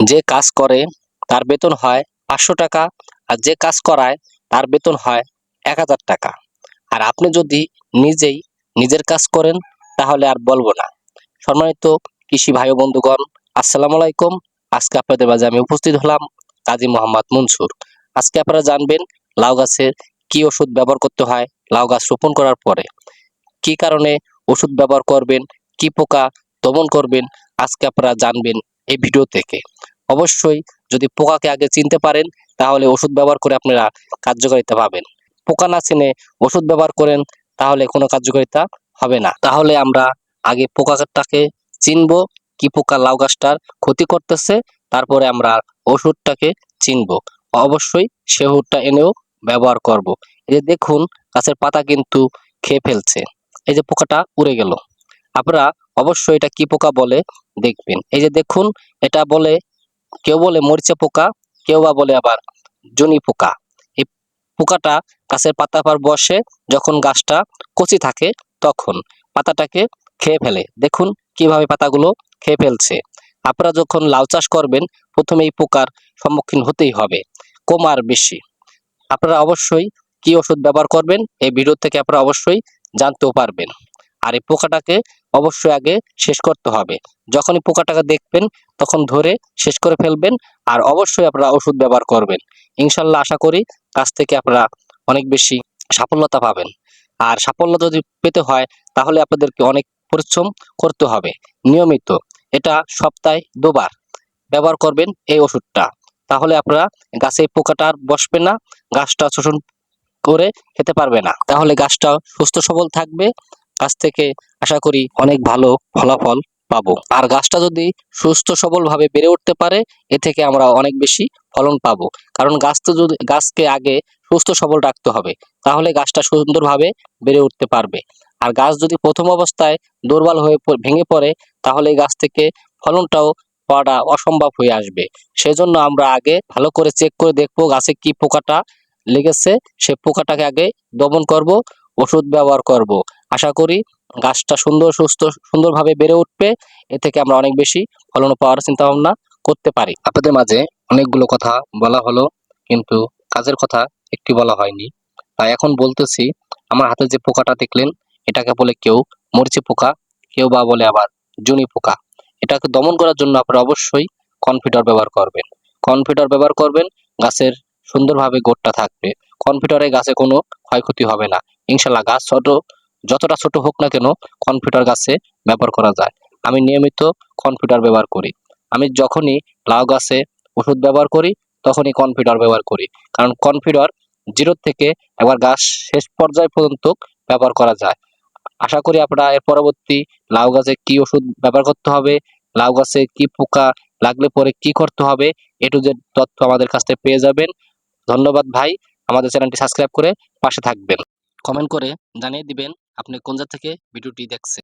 যে কাজ করে, তার বেতন হয় পাঁচশো টাকা আর যে কাজ করায়, তার বেতন হয় এক হাজার টাকা। আর আপনি যদি নিজেই নিজের কাজ করেন, তাহলে আর বলব না। সম্মানিত কৃষি ভাই বন্ধুগণ, আসসালামু আলাইকুম। আজকে আপনাদের মাঝে আমি উপস্থিত হলাম কাজী মোহাম্মদ মনসুর। আজকে আপনারা জানবেন লাউ গাছের কি ওষুধ ব্যবহার করতে হয়, লাউ গাছ রোপণ করার পরে। কি কারণে ওষুধ ব্যবহার করবেন, কি পোকা দমন করবেন আজকে আপনারা জানবেন এই ভিডিও থেকে। অবশ্যই যদি পোকাকে আগে চিনতে পারেন, তাহলে ওষুধ ব্যবহার করে আপনারা কার্যকারিতা পাবেন। পোকা না চিনে ওষুধ ব্যবহার করেন, তাহলে কোনো কার্যকারিতা হবে না। তাহলে আমরা আগে পোকাটাকে চিনবো, কি পোকা লাউ গাছটার ক্ষতি করতেছে, তারপরে আমরা ওষুধটাকে চিনবো। অবশ্যই সে ওষুধটা এনেও ব্যবহার করব। এই যে দেখুন, গাছের পাতা কিন্তু খেয়ে ফেলছে। এই যে পোকাটা উড়ে গেল। আপনারা অবশ্যই এটা কি পোকা বলে দেখবেন। এই যে দেখুন, এটা বলে, কেউ বলে মরিচা পোকা, কেউ বা বলে আবার জনি পোকা। এই পোকাটা গাছের পাতা পর বসে, যখন গাছটা কচি থাকে, তখন পাতাটাকে খেয়ে ফেলে। দেখুন কীভাবে পাতাগুলো খেয়ে ফেলছে। আপনারা যখন লাউ চাষ করবেন, প্রথমে এই পোকার সম্মুখীন হতেই হবে, কম আর বেশি। আপনারা অবশ্যই কি ওষুধ ব্যবহার করবেন, এই ভিডিও থেকে আপনারা অবশ্যই জানতেও পারবেন। আর এই পোকাটাকে অবশ্যই আগে শেষ করতে হবে। যখনই পোকাটাকে দেখবেন, তখন ধরে শেষ করে ফেলবেন আর অবশ্যই আপনারা ওষুধ ব্যবহার করবেন। ইনশাল্লাহ আশা করি কাছ থেকে আপনারা অনেক বেশি সাফল্যতা পাবেন। আর সাফল্য যদি পেতে হয়, তাহলে আপনাদেরকে অনেক পরিশ্রম করতে হবে। নিয়মিত। এটা সপ্তাহে দুবার ব্যবহার করবেন এই ওষুধটা। তাহলে আপনারা গাছে পোকাটা আর বসবে না, গাছটা শোষণ করে খেতে পারবে না। তাহলে গাছটা সুস্থ সবল থাকবে গাছ থেকে আশা করি অনেক ভালো ফলাফল পাবো। আর গাছটা যদি সুস্থ সবল ভাবে বেড়ে উঠতে পারে, এ থেকে আমরা অনেক বেশি ফলন পাবো। কারণ গাছ তো যদি, গাছকে আগে সুস্থ সবল রাখতে হবে, তাহলে গাছটা সুন্দরভাবে বেড়ে উঠতে পারবে। আর গাছ যদি প্রথম অবস্থায় দুর্বল হয়ে ভেঙে পড়ে, তাহলে গাছ থেকে ফলনটাও পাওয়াটা অসম্ভব হয়ে আসবে। সেজন্য আমরা আগে ভালো করে চেক করে দেখব গাছে কি পোকাটা লেগেছে। সে পোকাটাকে আগে দমন করব, ওষুধ ব্যবহার করব। আশা করি গাছটা সুন্দর, সুস্থ, সুন্দরভাবে বেড়ে উঠবে। এ থেকে আমরা অনেক বেশি ফলন পাওয়ার চিন্তা ভাবনা করতে পারি। আপনাদের মাঝে অনেকগুলো কথা বলা হলো, কিন্তু কাজের কথা একটি বলা হয়নি। তাই এখন বলতেছি, আমার হাতে যে পোকাটা দেখলেন, এটাকে বলে কেউ মরিচি পোকা, কেউ বা বলে আবার জুনি পোকা। এটাকে দমন করার জন্য আপনারা অবশ্যই কনফিডার ব্যবহার করবেন। কনফিডার ব্যবহার করবেন, গাছের সুন্দরভাবে গোটটা থাকবে। কনফিডারে গাছে কোনো ক্ষয়ক্ষতি হবে না। ইনশাল্লাহ গাছ ছোট যতটা ছোট হোক না কেন কম্পিউটার গাছে ব্যবহার করা যায়। আমি নিয়মিত কম্পিউটার ব্যবহার করি। আমি যখনই লাউ গাছে ওষুধ ব্যবহার করি, তখনই কম্পিউটার ব্যবহার করি। কারণ কম্পিউটার জিরো থেকে একবার গাছ শেষ পর্যায় পর্যন্ত ব্যবহার করা যায়। আশা করি আপনারা এর পরবর্তী লাউ গাছে কি ওষুধ ব্যবহার করতে হবে, লাউ গাছে কি পোকা লাগলে পরে কি করতে হবে, এ টু জেড তথ্য আমাদের কাছ থেকে পেয়ে যাবেন। ধন্যবাদ ভাই। আমাদের চ্যানেলটি সাবস্ক্রাইব করে পাশে থাকবেন। কমেন্ট করে জানিয়ে দিবেন আপনি কোন জায়গা থেকে ভিডিওটি দেখছেন?